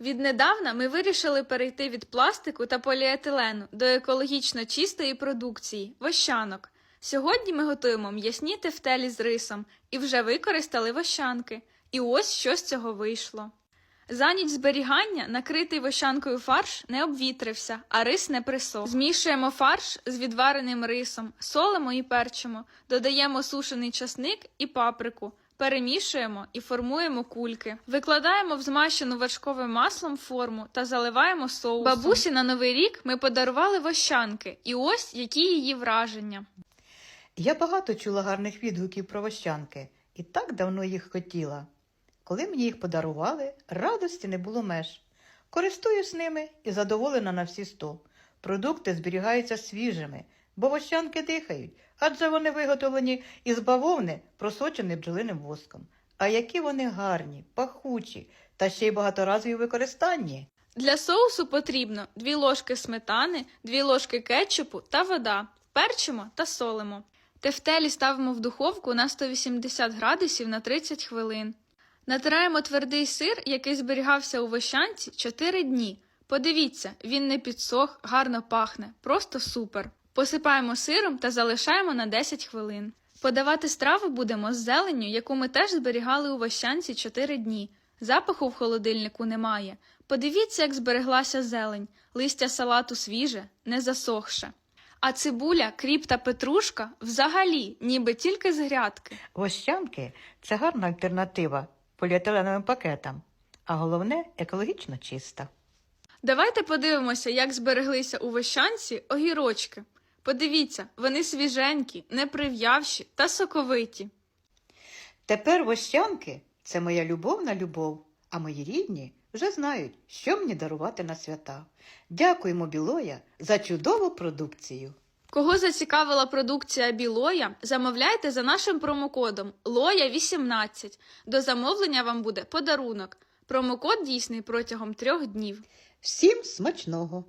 Віднедавна ми вирішили перейти від пластику та поліетилену до екологічно чистої продукції вощанок. Сьогодні ми готуємо м'ясні тефтелі з рисом і вже використали вощанки. І ось що з цього вийшло. За ніч зберігання накритий вощанкою фарш не обвітрився, а рис не присох. Змішуємо фарш з відвареним рисом, солимо і перчимо, додаємо сушений часник і паприку, перемішуємо і формуємо кульки. Викладаємо в змащену вершковим маслом форму та заливаємо соусом. Бабусі на новий рік ми подарували вощанки, і ось які її враження. Я багато чула гарних відгуків про вощанки і так давно їх хотіла. Коли мені їх подарували, радості не було меж. Користуюсь ними і задоволена на всі сто. Продукти зберігаються свіжими, бо вощанки дихають, адже вони виготовлені із бавовни, просочені бджолиним воском. А які вони гарні, пахучі та ще й багаторазові в використанні. Для соусу потрібно 2 ложки сметани, 2 ложки кетчупу та вода. Перчимо та солимо. Тефтелі ставимо в духовку на 180 градусів на 30 хвилин. Натираємо твердий сир, який зберігався у вощанці 4 дні. Подивіться, він не підсох, гарно пахне, просто супер. Посипаємо сиром та залишаємо на 10 хвилин. Подавати страву будемо з зеленню, яку ми теж зберігали у вощанці 4 дні. Запаху в холодильнику немає. Подивіться, як збереглася зелень, листя салату свіже, не засохше. А цибуля, кріп та петрушка взагалі, ніби тільки з грядки. Вощанки це гарна альтернатива поліетиленовим пакетам, а головне екологічно чиста. Давайте подивимося, як збереглися у вощанці огірочки. Подивіться, вони свіженькі, неприв'явші та соковиті. Тепер вощанки це моя любовна любов, а мої рідні вже знають, що мені дарувати на свята. Дякуємо, Білоя, за чудову продукцію. Кого зацікавила продукція Білоя, замовляйте за нашим промокодом LOYA18. До замовлення вам буде подарунок. Промокод дійсний протягом трьох днів. Всім смачного!